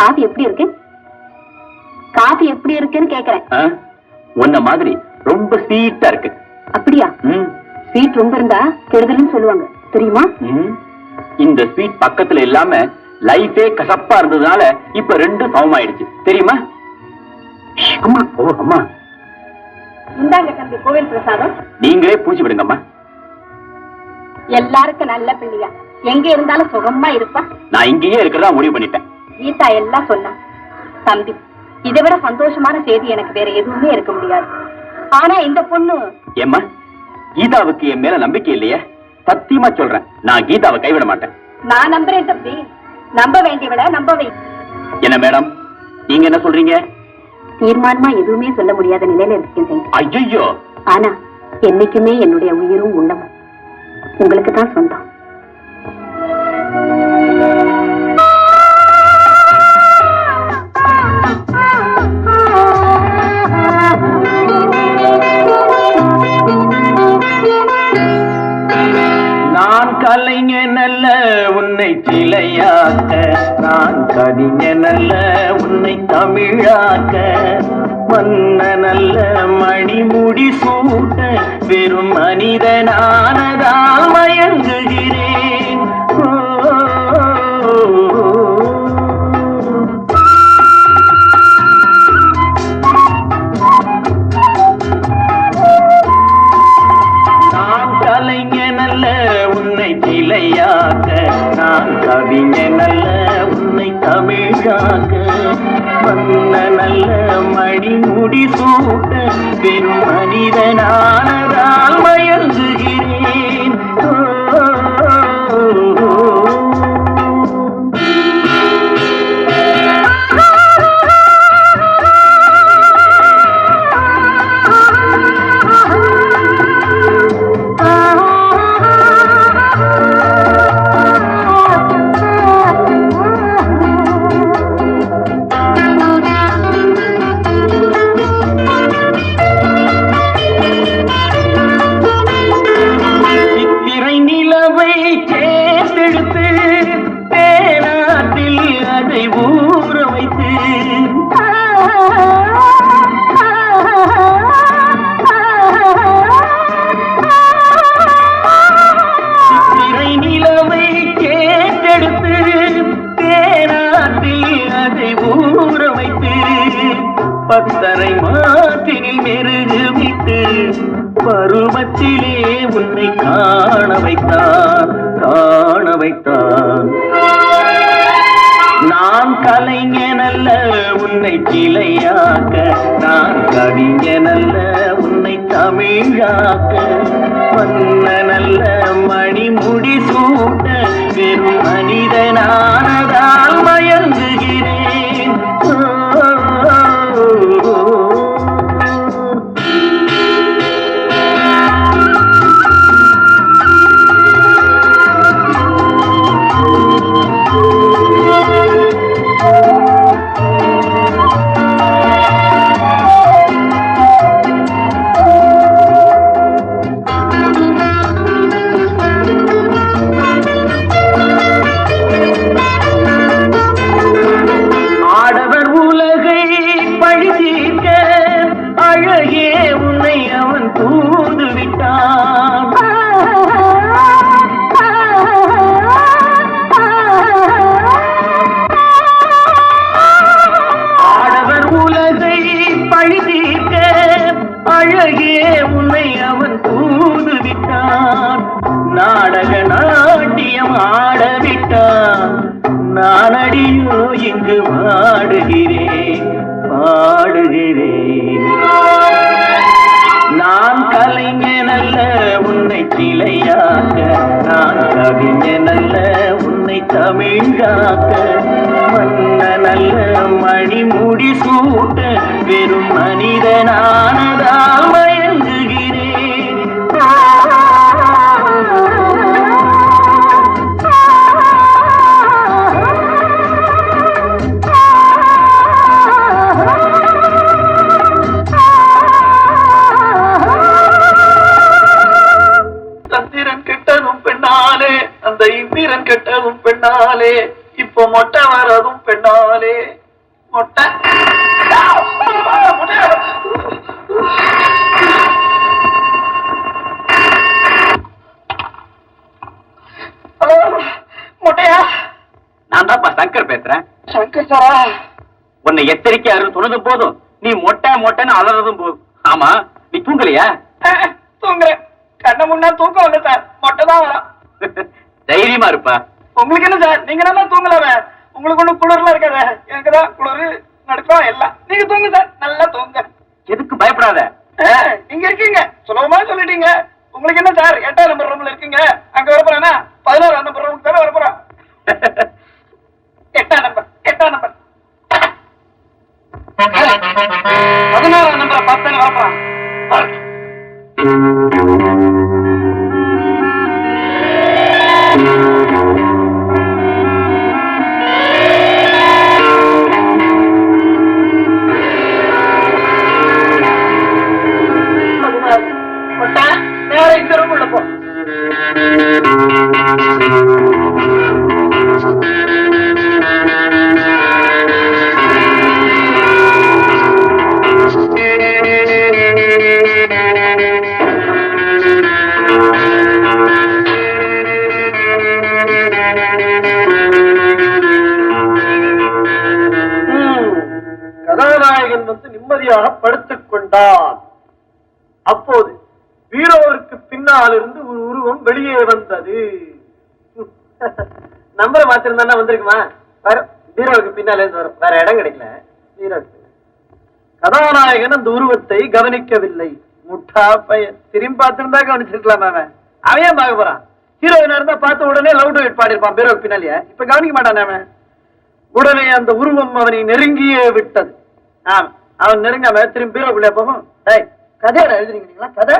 Coffee எப்படி இருக்கு? Coffee எப்படி இருக்குன்னு கேக்குறேன்? உன்ன மாதிரி ரொம்ப ஸ்வீட்டா இருக்கு. அப்படியா? ஸ்வீட் ரொம்ப இருந்தா கெடுதல்னு சொல்லுவாங்க. தெரியுமா. இந்த ஸ்வீட் பக்கத்துல இல்லாம லைஃபே கசப்பா இருந்ததுனால இப்ப ரெண்டும் சமமாயிடுச்சு. தெரியுமா? அம்மா. ஓ அம்மா. இந்தாங்க தம்பி கோவில் பிரசாதம். நீங்களே பூச்சி விடுங்கம்மா. எல்லாருக்கும் நல்ல பிள்ளையா. எங்க இருந்தாலும் சுகமா இருப்பா. நான் இங்கேயே இருக்கிறதா முடிவு பண்ணிட்டேன். கீதா எல்லாம் சொன்னா தம்பி இதை விட சந்தோஷமான செய்தி எனக்கு வேற எதுவுமே இருக்க முடியாது. ஆனா இந்த பொண்ணு ஏம்மா கீதாவுக்கு என் மேல நம்பிக்கை இல்லையே? சத்தியமா சொல்றேன் நான் கீதாவை கைவிட மாட்டேன். நான் நம்புறேன் தம்பி. நம்ப வேண்டியவள நம்ப வை. என்ன மேடம் நீங்க என்ன சொல்றீங்க? தீர்மானமா எதுவுமே சொல்ல முடியாத நிலையில இருக்கேன். ஐயோ ஆனா என்னைக்குமே என்னுடைய உயிரும் உள்ளமும் உங்களுக்கு தான் சொந்தம். உன்னை நான் கவிஞனல்ல உன்னை தமிழாக்க. மன்ன நல்ல மணிமுடி சூட்ட. வெறும் மனிதனானதால் மயங்குகிறேன். கவிஞன் அல்ல உன்னை தமிழாக்க வந்த நல்ல மணிமுடி சூட்ட பெரும் மனிதனானதால் மயங்குகிறேன். எடுத்து தேனாற்றில் அதை ஊற வைத்து பத்தரை மாற்றினில் மெருகு விட்டு பருவத்திலே உன்னை காண வைத்தான் காண வைத்தான். நான் கலைஞன அல்ல உன்னை கிளையாக்க நான் கவிஞனல்ல உன்னை தமிழாக்க. மன்னனல்ல மணிமுடி சூட்ட வெறும் மனிதனானதால் மயங்கு பழிதீர்க்க அழகே உன்னை அவன் தூ கவிஞ நல்ல உன்னை தமிழ் காக்க மன்ன நல்ல மணிமுடி சூட்ட. வெறும் மனிதனானதாமல் பெண்ணாலே இப்போ மொட்டை வரதும் பெண்ணாலே. மொட்டை. ஹலோ மொட்டையா? நான் தான்ப்பா சங்கர் பேசுறேன். சங்கர் சாரா? உன்னை எச்சரிக்கை அருள் சொன்னதும் போதும். நீ மொட்டை மொட்டைன்னு அலறதும் போதும் ஆமா நீ தூங்கலையா? தூங்குறேன். கண்ண முன்னா தூக்கம் சார். மொட்டை தான் வரும். தைரியமா இருப்பா. உங்களுக்கு என்ன சார்? நீங்க நல்லா தூங்கலாமே உங்களுக்கு ஒண்ணும் குளிர்லாம் இருக்காது. எனக்கு தான் குளிர் நடுக்கம் எல்லாம். நீங்க தூங்க சார். நல்லா தூங்க. எதுக்கு பயப்படாத? நீங்க இருக்கீங்க. சுலபமா சொல்லிட்டீங்க. உங்களுக்கு என்ன சார்? எட்டாம் நம்பர் ரூம்ல இருக்கீங்க. அங்க வர போறானா பதினாறாம் நம்பர் ரூமுக்கு தானே வர போறான் எட்டாம் நம்பர் எட்டாம் நம்பர் பதினாறாம் நம்பரை பார்த்தானே வர போறான் நேர நிம்மதியாக படுத்துக் கொண்டான். அப்போது வீரோவிற்கு பின்னால் இருந்து ஒரு உருவம் வெளியே வந்தது. நம்பரை மாத்திருந்தா வந்திருக்குமா? வேற பீரோவுக்கு பின்னால இருந்து வரும். வேற இடம் கிடைக்கல. கதாநாயகன் அந்த உருவத்தை கவனிக்கவில்லை. முட்டா பையன் திரும்பி பார்த்திருந்தா கவனிச்சிருக்கலாம் அவன்? அவன் ஏன் பார்க்க போறான்? ஹீரோயினா இருந்தா பார்த்த உடனே லவ் டு பாடிருப்பான் பீரோவுக்கு பின்னாலேயே. இப்ப கவனிக்க மாட்டான் அவன்? உடனே அந்த உருவம் அவனை நெருங்கியே விட்டது. ஆமா. அவன் நெருங்காம திரும்பி பீரோக்குள்ளே போகும். டேய் கதையோட எழுதுறீங்களா கதை?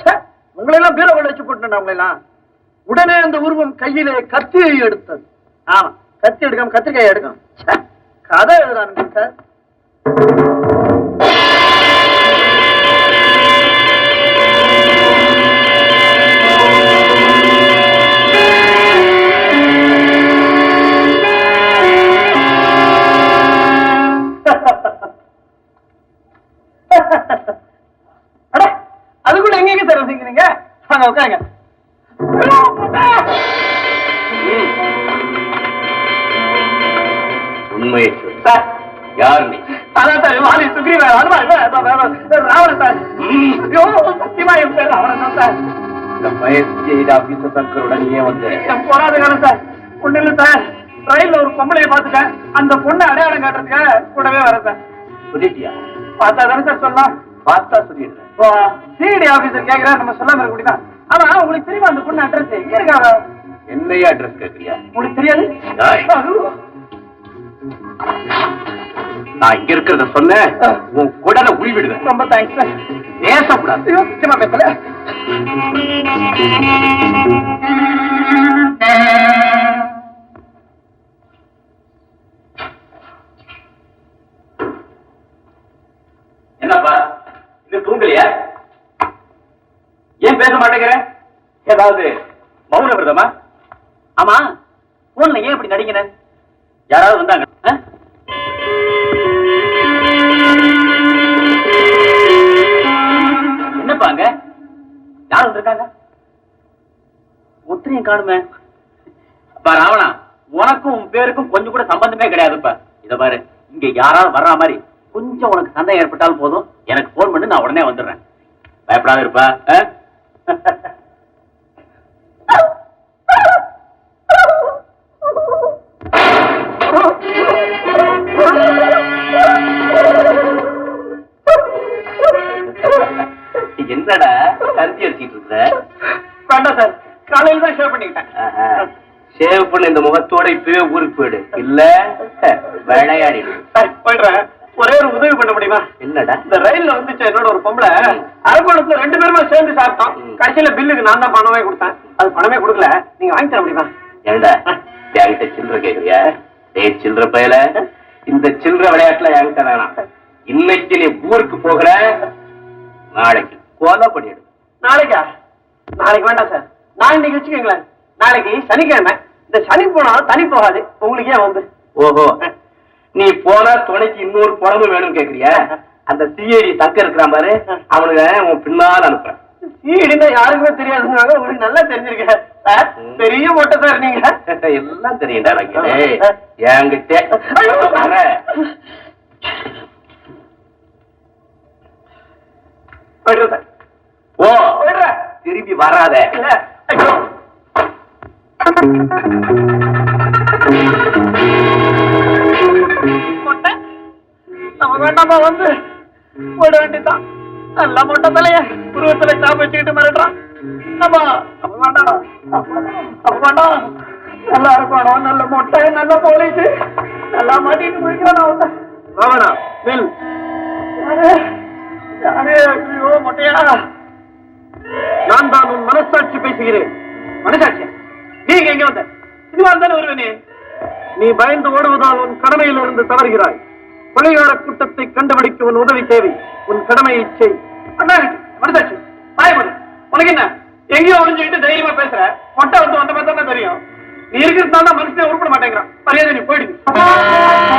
ச்சே, உங்களை எல்லாம் பீரோக்குள்ள வச்சு போட்டுட்டேன் அவங்களெல்லாம் எல்லாம் உடனே அந்த உருவம் கையிலே கத்தியை எடுத்தது. ஆமா கத்தி எடுக்காம கத்திரிக்காய் எடுக்கும். ச்சே, கதை எழுதுறானுங்க சார். அட, அது கூட எங்க சார் வசிக்கிறீங்க வாங்க உட்காருங்க. உண்மையை. சார். யார் நீ? அதான் சார் வாலி சுக்ரீவ ஹனுமான் ராவணன் சார். ஐயோ சத்தியமா என் பேர் ராவணன் தான் சார். இந்த பயிற்சி ஆபீசர் சங்கருடன் ஏன் வந்து என் போராத காலம் சார். ஒண்ணு இல்ல சார். ரயில்ல ஒரு பொம்பளைய பாத்துட்டேன் அந்த பொண்ணை அடையாளம் காட்டுறதுக்கு கூடவே வரேன் சார். சொல்லிட்டியா? பார்த்தா தானே சார் சொல்லலாம் பார்த்தா சொல்லிடுறேன். சிடி ஆபீசர் கேக்குறா நம்ம சொல்லாம இருக்க முடியுமா? ஆமா உங்களுக்கு தெரியுமா அந்த பொண்ணு அட்ரஸ் எங்க இருக்காங்க என்னையா அட்ரஸ் உங்களுக்கு தெரியாது. நான் இங்க இருக்கிறத சொன்னேன். உன் குடலை உருவிடுவேன் ரொம்ப தேங்க்ஸ் சார் பேசக்கூடாது. என்னப்பா இது தூங்கலையா? ஏன் பேச மாட்டேங்கிற? ஏதாவது மௌன விரதமா? ஆமா போன்ல ஏன் இப்படி நடிக்கிற? யாராவது வந்தாங்க? என்னப்பாங்க யார் வந்திருக்காங்க? ஒத்திரையும் காணுமே. ராவணா உனக்கும் உன் பேருக்கும் கொஞ்சம் கூட சம்பந்தமே கிடையாதுப்பா. இத பாரு இங்க யாராவது வர்ற மாதிரி. கொஞ்சம் உனக்கு சந்தேகம் ஏற்பட்டாலும் போதும். எனக்கு போன் பண்ணி நான் உடனே வந்துடுறேன். பயப்படாத இருப்பா? என்னடா கருத்தி அடிச்சிட்டு இருக்கிற வேண்டாம் சார் காலையில தான் ஷேவ் பண்ணிக்கிட்டேன். ஷேவ் பண்ண இந்த முகத்தோட இப்பவே ஊருக்கு போயிடு. இல்ல? விளையாடிடு சார் போயிடுறேன் ஒரே ஒரு உதவி பண்ண முடியுமா என்னடா இந்த ரயில்ல வந்துச்சு என்னோட ஒரு பொம்பளை அரக்கோணத்துல ரெண்டு பேருமே சேர்ந்து சாப்பிட்டோம். கடைசியில பில்லுக்கு நான் தான் பணமே கொடுத்தேன். அது பணமே கொடுக்கல. நீங்க வாங்கி தர முடியுமா? ஏண்டா? என்கிட்ட சில்லற கேக்குறியா? டேய் சில்லற பயல? இந்த சில்லற விளையாட்டுல என்கிட்ட வேணாம். இன்னைக்கு நீ ஊருக்கு போகிற நாளைக்கு கோலா பண்ணிடு நாளைக்கா? நாளைக்கு வேண்டாம் சார். நான் இன்னைக்கு வச்சுக்கோங்களேன். நாளைக்கு சனிக்கிழமை. இந்த சனி போனாலும் தனி போகாது. உங்களுக்கு ஏன் வந்து. ஓஹோ. நீ போனா துணைக்கு இன்னொரு குழம்பு வேணும் கேக்குறியா? அந்த சிஐடி சங்க இருக்கிறான் பாரு. அவனுங்க உன் பின்னால் அனுப்புறேன். சிஐடினா யாருக்குமே தெரியாதுங்க உங்களுக்கு நல்லா தெரிஞ்சிருக்க. சார் பெரிய மொட்டை சார் நீங்க. எல்லாம் தெரியும்டா எனக்கு என்கிட்ட. ஓ திரும்பி வராத. மொட்டை நம்ம வேண்டாமா வந்து? போட வேண்டியதான் நல்ல மொட்டை தலைய உருவத்துல சாப்ப வச்சுக்கிட்டு மிரட்டுறான் நம்ம அப்ப வேண்டாம் அப்ப வேண்டாம் நல்லா இருக்கணும் நல்ல மொட்டை நல்ல போலீஸ் நல்லா மாட்டிட்டு முடிக்கிறான் ராவணா நெல் யாரு? ஐயோ மொட்டையா? நான் தான் உன் மனசாட்சி பேசுகிறேன். மனசாட்சி? நீங்க எங்க வந்த? சினிமா தானே வருவேன்? நீ நீ பயந்து ஓடுவதால் உன் கடமையில் இருந்து தவறுகிறாய். கொலைகார கூட்டத்தை கண்டுபிடிக்க உன் உதவி தேவை. உன் கடமையை செய். வருதாச்சு மனசாட்சி உனக்கு என்ன? எங்கேயோ ஒளிஞ்சுக்கிட்டு தைரியமா பேசுற? மொட்டை வந்து வந்த மாதிரி தான் தெரியும். நீ இருக்கிறதுனால தான் மனுஷனே உருப்பட மாட்டேங்கிறான். மரியாதை நீ போயிடுங்க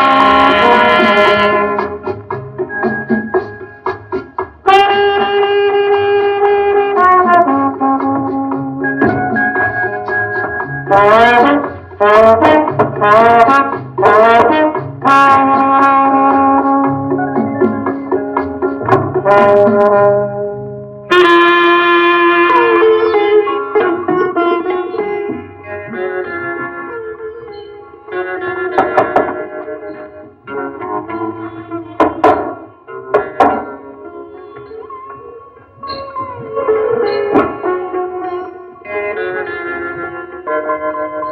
Música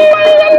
Yeah.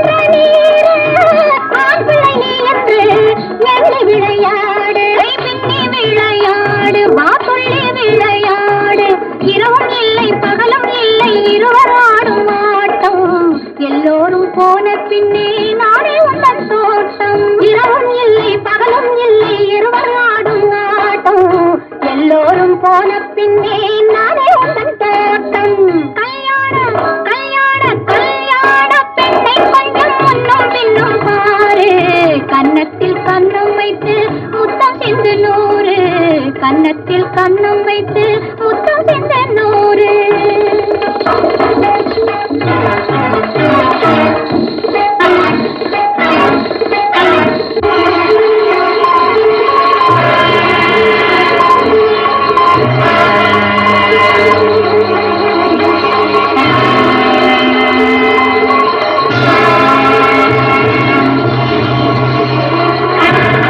கன்னத்தில் கண்ணம் வைத்து முத்தம் நூறு.